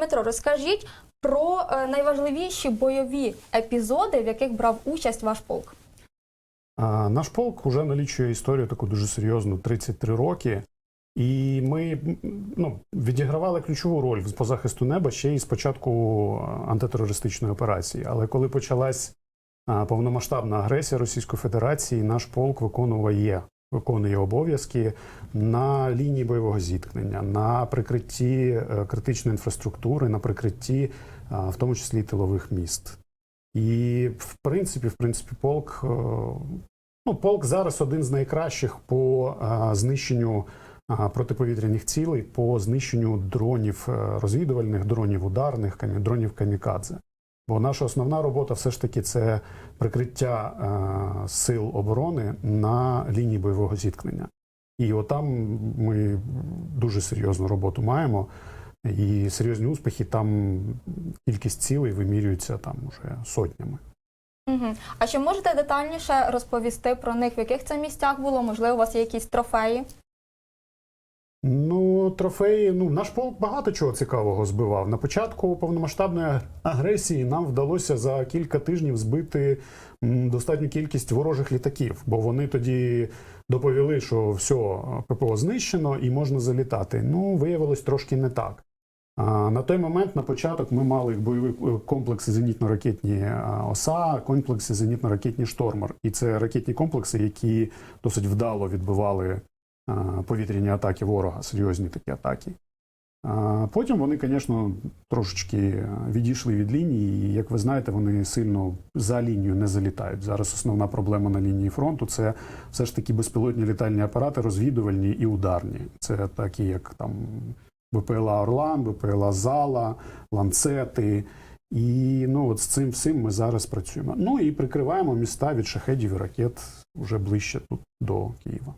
Дмитро, розкажіть про е, найважливіші бойові епізоди, в яких брав участь ваш полк. Наш полк вже налічує історію таку дуже серйозну 33 роки. І ми ну, відігравали ключову роль по захисту неба ще й з початку антитерористичної операції. Але коли почалась повномасштабна агресія Російської Федерації, наш полк виконував є, виконує обов'язки на лінії бойового зіткнення, на прикритті е, критичної інфраструктури, на прикритті, в тому числі тилових міст. І в принципі, в принципі, полк, е, ну, полк зараз один з найкращих по е, знищенню е, протиповітряних цілей, по знищенню дронів е, розвідувальних, дронів ударних, дронів камікадзе. Бо наша основна робота все ж таки це прикриття е, сил оборони на лінії бойового зіткнення. І отам ми дуже серйозну роботу маємо. І серйозні успіхи, там кількість цілей вимірюється там уже сотнями. Угу. А чи можете детальніше розповісти про них, в яких це місцях було? Можливо, у вас є якісь трофеї? Ну, трофеї, ну наш полк багато чого цікавого збивав. На початку повномасштабної агресії нам вдалося за кілька тижнів збити достатню кількість ворожих літаків, бо вони тоді доповіли, що все, ППО знищено і можна залітати. Ну, виявилось трошки не так. На той момент, на початок, ми мали бойові е, комплекси зенітно-ракетні ОСА, комплекси зенітно-ракетні Штормер. І це ракетні комплекси, які досить вдало відбивали повітряні атаки ворога, серйозні такі атаки. Потім вони, звісно, трошечки відійшли від лінії, і як ви знаєте, вони сильно за лінію не залітають. Зараз основна проблема на лінії фронту це все ж таки безпілотні літальні апарати, розвідувальні і ударні. Це такі, як там БПЛА Орлан, БПЛА Зала, ланцети. І ну от з цим всім ми зараз працюємо. Ну і прикриваємо міста від шахедів і ракет вже ближче тут до Києва.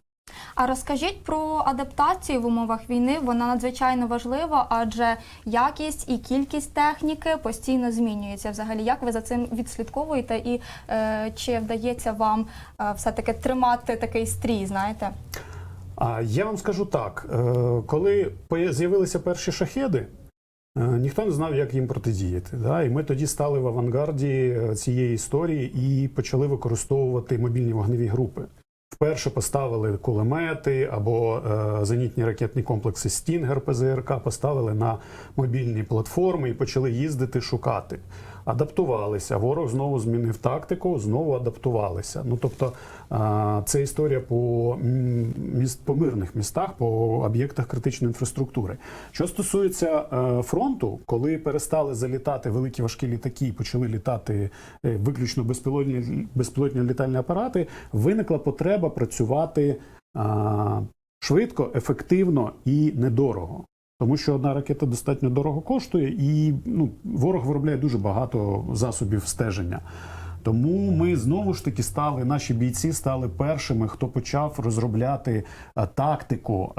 А розкажіть про адаптацію в умовах війни. Вона надзвичайно важлива, адже якість і кількість техніки постійно змінюється. Взагалі, як ви за цим відслідковуєте, і е, чи вдається вам е, все-таки тримати такий стрій? Знаєте? А я вам скажу так: е, коли з'явилися перші шахеди, е, ніхто не знав, як їм протидіяти. Да? І ми тоді стали в авангарді е, цієї історії і почали використовувати мобільні вогневі групи. Вперше поставили кулемети або е, зенітні ракетні комплекси Стінгер ПЗРК, поставили на мобільні платформи і почали їздити шукати. Адаптувалися. Ворог знову змінив тактику, знову адаптувалися. Ну тобто це історія по міст по мирних містах, по об'єктах критичної інфраструктури. Що стосується е, фронту, коли перестали залітати великі важкі літаки і почали літати е, виключно безпілотні безпілотні літальні апарати, виникла потреба працювати швидко, ефективно і недорого. Тому що одна ракета достатньо дорого коштує, і ну, ворог виробляє дуже багато засобів стеження. Тому ми знову ж таки стали, наші бійці стали першими, хто почав розробляти тактику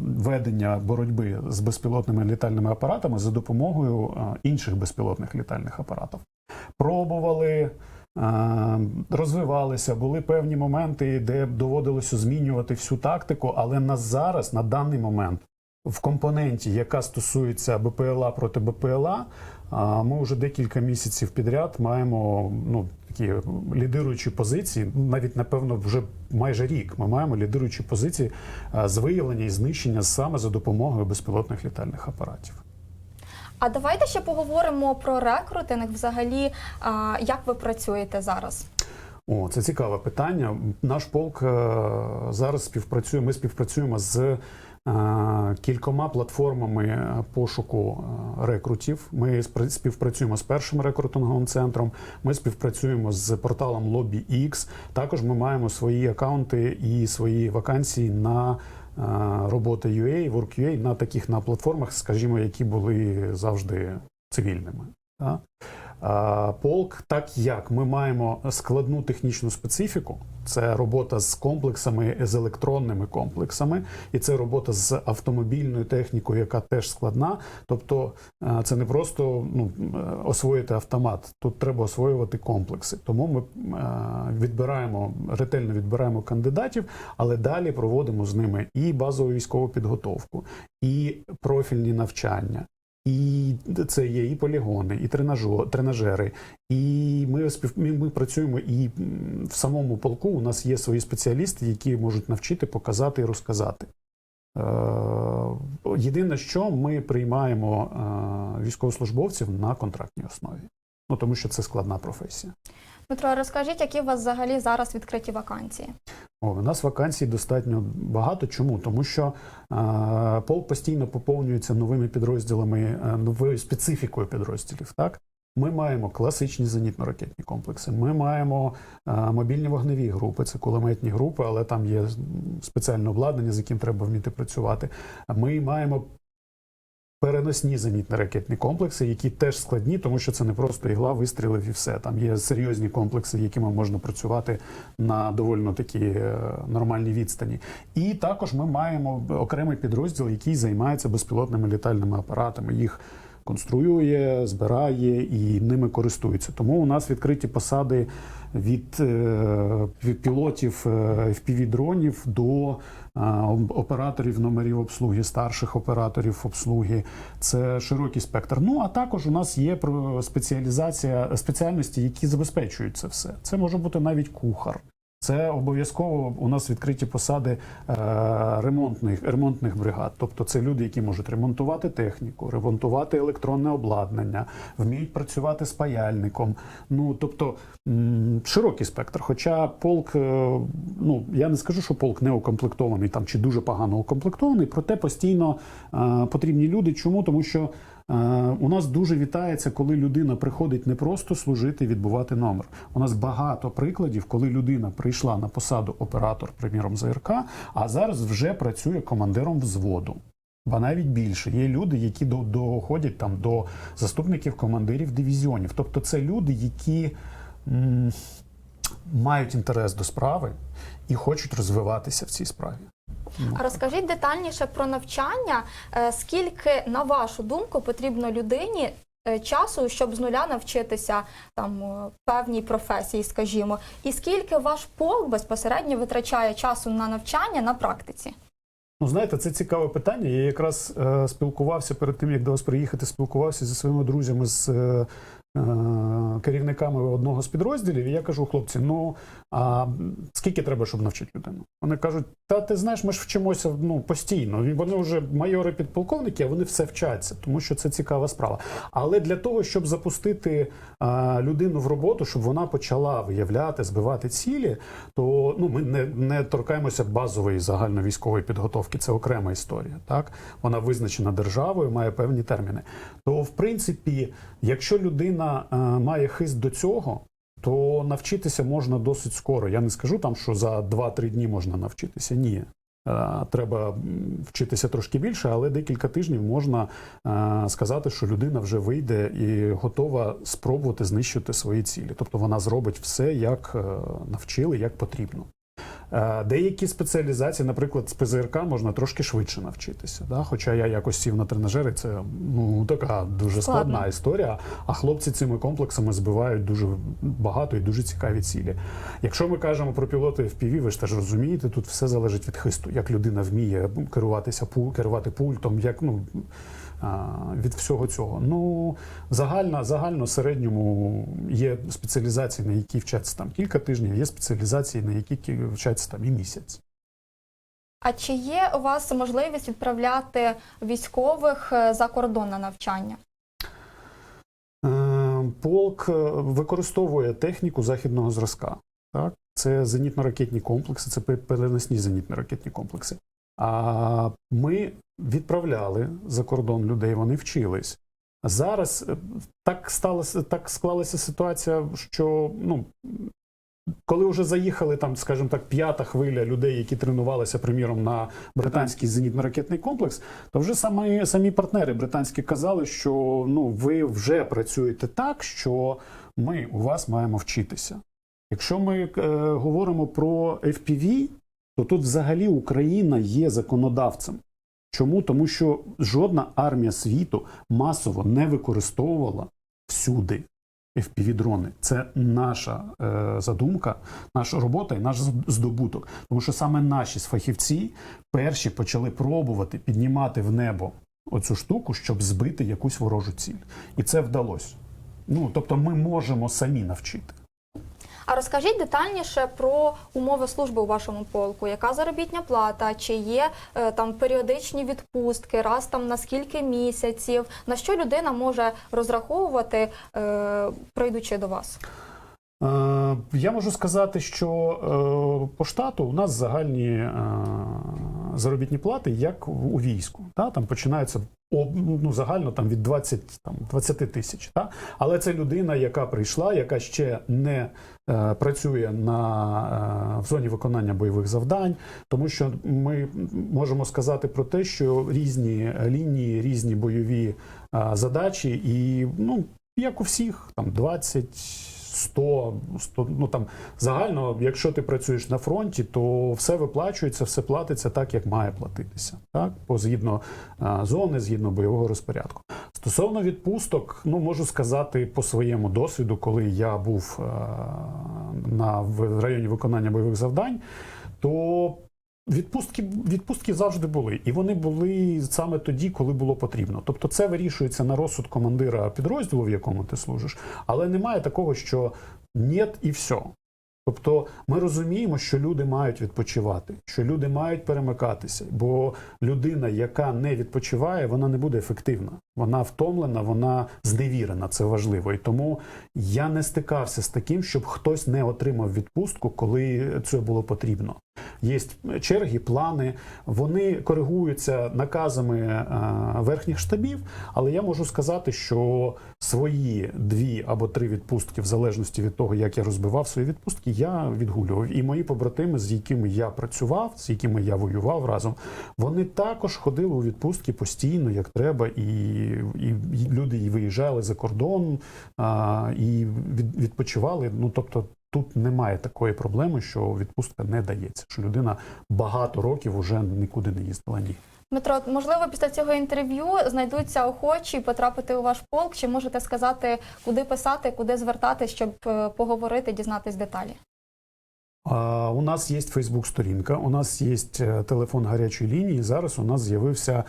ведення боротьби з безпілотними літальними апаратами за допомогою інших безпілотних літальних апаратів. Пробували. Розвивалися, були певні моменти, де доводилося змінювати всю тактику, але на зараз, на даний момент, в компоненті, яка стосується БПЛА проти БПЛА, ми вже декілька місяців підряд маємо ну такі лідируючі позиції. Навіть напевно, вже майже рік ми маємо лідируючі позиції з виявлення і знищення саме за допомогою безпілотних літальних апаратів. А давайте ще поговоримо про рекрутинг. Взагалі, як ви працюєте зараз? О, це цікаве питання. Наш полк е, зараз співпрацює. Ми співпрацюємо з кількома платформами пошуку рекрутів. Ми співпрацюємо з першим рекрутинговим центром. Ми співпрацюємо з порталом LobbyX. Також ми маємо свої акаунти і свої вакансії на робота UA, Work.ua, на таких на платформах, скажімо, які були завжди цивільними. Полк, так як ми маємо складну технічну специфіку, це робота з комплексами, з електронними комплексами, і це робота з автомобільною технікою, яка теж складна. Тобто е, це не просто ну, е, освоїти автомат, тут треба освоювати комплекси. Тому ми е, відбираємо ретельно відбираємо кандидатів, але далі проводимо з ними і базову військову підготовку, і профільні навчання І це є і полігони, і тренажери. І ми ми, ми працюємо і в самому полку. У нас є свої спеціалісти, які можуть навчити, показати і розказати. Е, Єдине, що ми приймаємо е, військовослужбовців на контрактній основі. Ну тому що це складна професія. Дмитро, розкажіть, які у вас взагалі зараз відкриті вакансії? О, у нас вакансій достатньо багато. Чому? Тому що е, полк постійно поповнюється новими підрозділами, е, новою специфікою підрозділів. Так, ми маємо класичні зенітно-ракетні комплекси. Ми маємо е, мобільні вогневі групи, це кулеметні групи, але там є спеціальне обладнання, з яким треба вміти працювати. Ми маємо переносні зенітно-ракетні комплекси, які теж складні, тому що це не просто ігла вистрілив і все. Там є серйозні комплекси, якими можна працювати на довольно такі е, нормальній відстані. І також ми маємо окремий підрозділ, який займається безпілотними літальними апаратами. Їх конструює, збирає і ними користується. Тому у нас відкриті посади від, е, від пілотів е, FPV-дронів до е, операторів номерів обслуги, старших операторів обслуги. Це широкий спектр. Ну а також у нас є про спеціалізація спеціальності, які забезпечують це все. Це може бути навіть кухар. Це обов'язково у нас відкриті посади е, ремонтних, ремонтних бригад. Тобто це люди, які можуть ремонтувати техніку, ремонтувати електронне обладнання, вміють працювати з паяльником. Ну тобто широкий спектр. Хоча полк, е, ну я не скажу, що полк не укомплектований там чи дуже погано укомплектований, проте постійно е, потрібні люди. Чому? Тому що У нас дуже вітається, коли людина приходить не просто служити, відбувати номер. У нас багато прикладів, коли людина прийшла на посаду оператор, приміром ЗРК, а зараз вже працює командиром взводу. Ба навіть більше є люди, які доходять там до заступників командирів дивізіонів. Тобто, це люди, які м, мають інтерес до справи і хочуть розвиватися в цій справі. А розкажіть детальніше про навчання. Е, Скільки, на вашу думку, потрібно людині е, часу, щоб з нуля навчитися там е, певній професії, скажімо, і скільки ваш полк безпосередньо витрачає часу на навчання на практиці? Ну, знаєте, це цікаве питання. Я якраз е, спілкувався перед тим, як до вас приїхати, спілкувався зі своїми друзями з е, керівниками одного з підрозділів. І я кажу, хлопці, ну а скільки треба, щоб навчити людину? Вони кажуть, та ти знаєш, ми ж вчимося ну, постійно. Вони вже майори підполковники, а вони все вчаться, тому що це цікава справа. Але для того, щоб запустити е, людину в роботу, щоб вона почала виявляти, збивати цілі, то ну ми не, не торкаємося базової загальновійськової підготовки. Це окрема історія. Так вона визначена державою, має певні терміни. То, в принципі, якщо людина е, має хист до цього. То навчитися можна досить скоро. Я не скажу там, що за 2-3 дні можна навчитися. Ні. Е, Треба вчитися трошки більше, але декілька тижнів можна е, сказати, що людина вже вийде і готова спробувати знищити свої цілі. Тобто вона зробить все, як навчили, як потрібно. Е, Деякі спеціалізації, наприклад, з ПЗРК можна трошки швидше навчитися. Да? Хоча я якось сів на тренажери, це ну така дуже складна історія. А хлопці цими комплексами збивають дуже багато і дуже цікаві цілі. Якщо ми кажемо про пілоти FPV, ви ж теж розумієте, тут все залежить від хисту, як людина вміє керуватися пуль, керувати пультом, як ну. Від всього цього. Ну, загально, загально середньому є спеціалізації, на які вчаться там кілька тижнів, є спеціалізації, на які вчаться там і місяць. А чи є у вас можливість відправляти військових е, за кордон на навчання? Е, Полк е, використовує техніку західного зразка. Так? Це зенітно-ракетні комплекси, це переносні зенітно-ракетні комплекси. А ми відправляли за кордон людей, вони вчились. Зараз е, так сталося, так склалася ситуація, що ну. Коли вже заїхали там, скажімо так, п'ята хвиля людей, які тренувалися, приміром, на британський зенітно-ракетний комплекс, то вже самі, самі партнери британські казали, що ну ви вже працюєте так, що ми у вас маємо вчитися. Якщо ми е, говоримо про FPV, то тут взагалі Україна є законодавцем. Чому? Тому що жодна армія світу масово не використовувала всюди FPV-дрони. Це наша е, задумка, наша робота і наш здобуток. Тому що саме наші фахівці перші почали пробувати піднімати в небо оцю штуку, щоб збити якусь ворожу ціль. І це вдалося. Ну тобто, ми можемо самі навчити. А розкажіть детальніше про умови служби у вашому полку. Яка заробітня плата? Чи є е, там періодичні відпустки, раз там на скільки місяців? На що людина може розраховувати, е, прийдучи до вас? Е, Я можу сказати, що по штату у нас загальні заробітні плати, як у війську. Та? Там починаються ну, загально там, від 20, там, 20 тисяч. Та? Але це людина, яка прийшла, яка ще не е, працює на, е, в зоні виконання бойових завдань, тому що ми можемо сказати про те, що різні лінії, різні бойові е, задачі, і ну, як у всіх, там 20. 100, 100, ну там загально, якщо ти працюєш на фронті, то все виплачується, все платиться так, як має платитися, так по згідно зони, згідно бойового розпорядку. Стосовно відпусток, ну можу сказати по своєму досвіду, коли я був на в районі виконання бойових завдань, то Відпустки відпустки завжди були, і вони були саме тоді, коли було потрібно. Тобто, це вирішується на розсуд командира підрозділу, в якому ти служиш, але немає такого, що «нєт» і все. Тобто ми розуміємо, що люди мають відпочивати, що люди мають перемикатися, бо людина, яка не відпочиває, вона не буде ефективна. Вона втомлена, вона зневірена. Це важливо. І тому я не стикався з таким, щоб хтось не отримав відпустку, коли це було потрібно. Є черги, плани, вони коригуються наказами е, верхніх штабів, але я можу сказати, що свої дві або три відпустки, в залежності від того, як я розбивав свої відпустки, я відгулював. І мої побратими, з якими я працював, з якими я воював разом, вони також ходили у відпустки постійно, як треба, і, і, люди і виїжджали за кордон і від, відпочивали. Ну тобто. Тут немає такої проблеми, що відпустка не дається, що людина багато років уже нікуди не їздила. Ні. Дмитро, можливо, після цього інтерв'ю знайдуться охочі потрапити у ваш полк. Чи можете сказати, куди писати, куди звертатись, щоб е, поговорити, дізнатись деталі? У нас є Фейсбук-сторінка, у нас є е, телефон гарячої лінії. Зараз у нас з'явився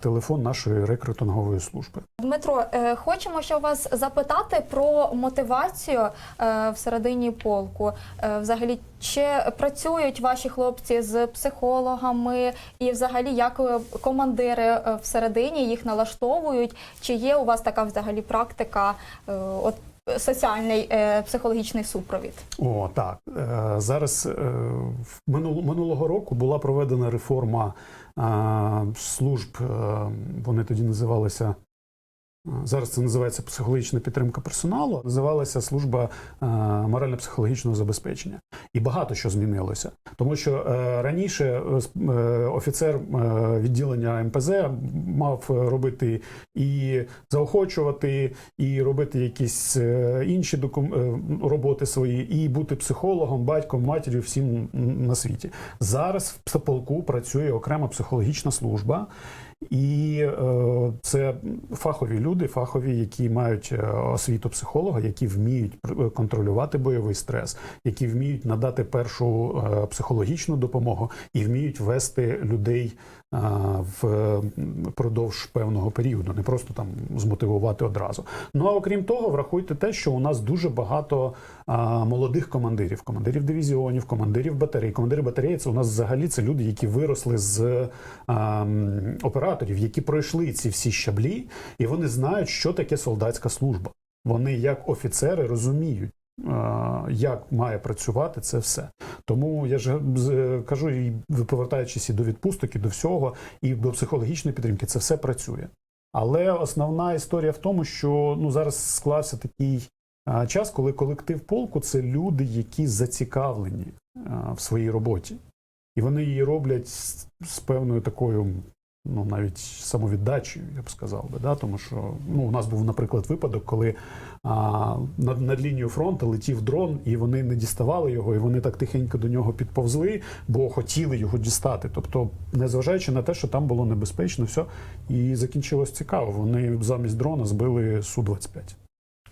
телефон нашої рекрутингової служби. Дмитро, е, хочемо ще вас запитати про мотивацію е, всередині полку. Е, Взагалі, чи працюють ваші хлопці з психологами, і взагалі як е, командири е, всередині їх налаштовують? Чи є у вас така взагалі практика? е, От соціальний е, психологічний супровід? О, так Е, зараз е, минулого року була проведена реформа служб. Вони тоді називалися. Зараз це називається психологічна підтримка персоналу. Називалася служба е, морально-психологічного забезпечення, і багато що змінилося, тому що е, раніше е, офіцер відділення МПЗ мав робити і заохочувати, і робити якісь інші роботи свої, і бути психологом, батьком, матір'ю всім на світі. Зараз в полку працює окрема психологічна служба. І е, це фахові люди, фахові, які мають е, освіту психолога, які вміють пр- контролювати бойовий стрес, які вміють надати першу е, психологічну допомогу і вміють вести людей е, впродовж певного періоду, не просто там змотивувати одразу. Ну а окрім того, врахуйте те, що у нас дуже багато молодих командирів, командирів дивізіонів, командирів батарей. Командири батареї це у нас взагалі це люди, які виросли з операторів, які пройшли ці всі щаблі, і вони знають, що таке солдатська служба. Вони, як офіцери, розуміють. Як має працювати це все, тому я ж кажу, і повертаючись і до відпусток, і до всього, і до психологічної підтримки, це все працює. Але основна історія в тому, що ну зараз склався такий час, коли колектив полку це люди, які зацікавлені в своїй роботі, і вони її роблять з певною такою. Ну, навіть самовіддачею, я б сказав би, да? тому що ну, у нас був, наприклад, випадок, коли а, над, над лінією фронту летів дрон, і вони не діставали його, і вони так тихенько до нього підповзли, бо хотіли його дістати. Тобто, незважаючи на те, що там було небезпечно, все, і закінчилось цікаво. Вони замість дрона збили Су-25.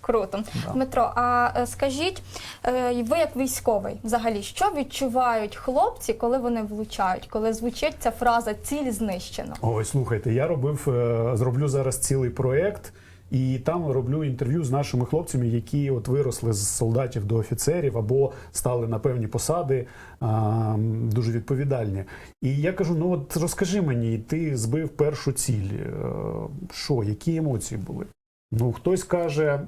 Круто. Да. Дмитро, а е, скажіть, е, ви як військовий, взагалі, що відчувають хлопці, коли вони влучають, коли звучить ця фраза ціль знищено? Ой, слухайте, я робив, е, зроблю зараз цілий проєкт, і там роблю інтерв'ю з нашими хлопцями, які от виросли з солдатів до офіцерів або стали на певні посади а, дуже відповідальні. І я кажу: ну от розкажи мені, ти збив першу ціль. Що, які емоції були? Ну, хтось каже.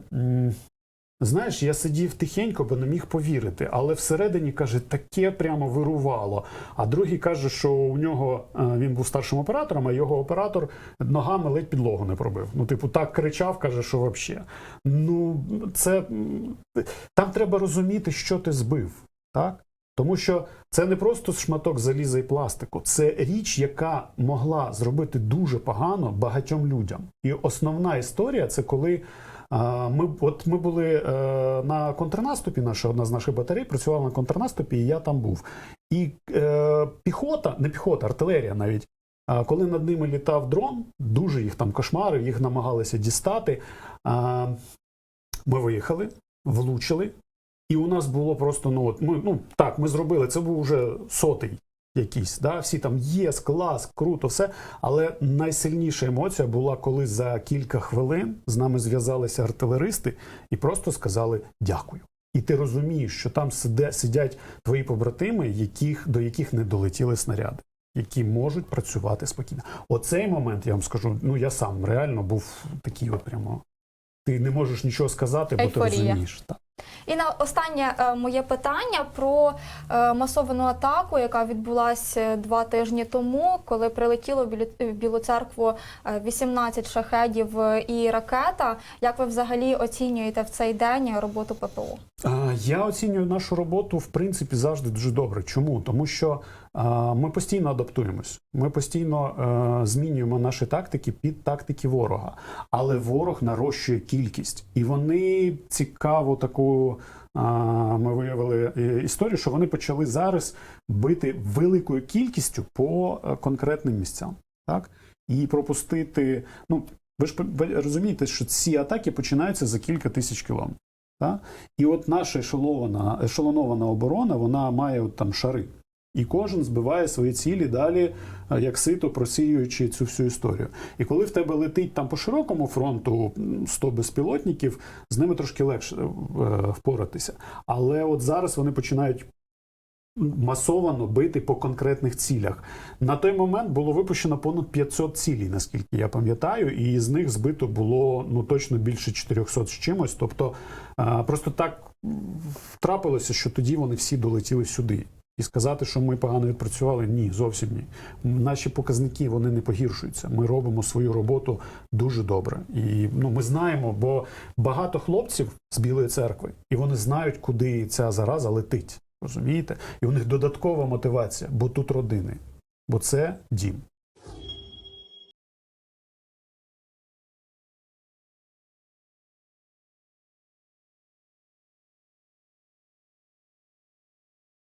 Знаєш, я сидів тихенько, бо не міг повірити, але всередині каже, таке прямо вирувало. А другий каже, що у нього е, він був старшим оператором, а його оператор ногами ледь підлогу не пробив. Ну, типу, так кричав, каже, що взагалі. Ну, це там треба розуміти, що ти збив, так? Тому що це не просто шматок заліза і пластику, це річ, яка могла зробити дуже погано багатьом людям. І основна історія це коли. Ми от ми були е, на контрнаступі. Наша одна з наших батарей працювала на контрнаступі, і я там був. І е, піхота, не піхота, артилерія навіть. Коли над ними літав дрон, дуже їх там кошмарив, їх намагалися дістати. Ми виїхали, влучили, і у нас було просто ну от ми ну так, ми зробили. Це був вже сотий якийсь. Да? Всі там єс, клас, круто, все. Але найсильніша емоція була, коли за кілька хвилин з нами зв'язалися артилеристи і просто сказали дякую. І ти розумієш, що там сидять твої побратими, яких, до яких не долетіли снаряди, які можуть працювати спокійно. Оцей момент я вам скажу. Ну я сам реально був такий, от прямо. Ти не можеш нічого сказати, бо Ейфорія. ти розумієш. Так. І на останнє е, моє питання про е, масовану атаку, яка відбулася два тижні тому, коли прилетіло в Білу церкву е, 18 шахедів е, і ракета. Як ви взагалі оцінюєте в цей день роботу ППО? Я оцінюю нашу роботу в принципі завжди дуже добре. Чому? Тому що ми постійно адаптуємось, ми постійно е, змінюємо наші тактики під тактики ворога, але ворог нарощує кількість, і вони цікаво таку. Ми виявили е, історію, що вони почали зараз бити великою кількістю по е, конкретним місцям, так і пропустити. Ну ви ж розумієте, що ці атаки починаються за кілька тисяч кілометрів. Так? І от наша ешелована, ешелонована оборона, вона має от там шари. І кожен збиває свої цілі далі, е, як сито просіюючи цю всю історію. І коли в тебе летить там по широкому фронту м, 100 безпілотників, з ними трошки легше е, впоратися. Але от зараз вони починають масовано бити по конкретних цілях. На той момент було випущено понад 500 цілей, наскільки я пам'ятаю, і з них збито було ну точно більше 400 з чимось. Тобто е, просто так трапилося, що тоді вони всі долетіли сюди. І сказати, що ми погано відпрацювали, ні, зовсім ні. Наші показники вони не погіршуються. Ми робимо свою роботу дуже добре. І ну, ми знаємо, бо багато хлопців з Білої церкви, і вони знають, куди ця зараза летить. Розумієте? І у них додаткова мотивація, бо тут родини, бо це дім.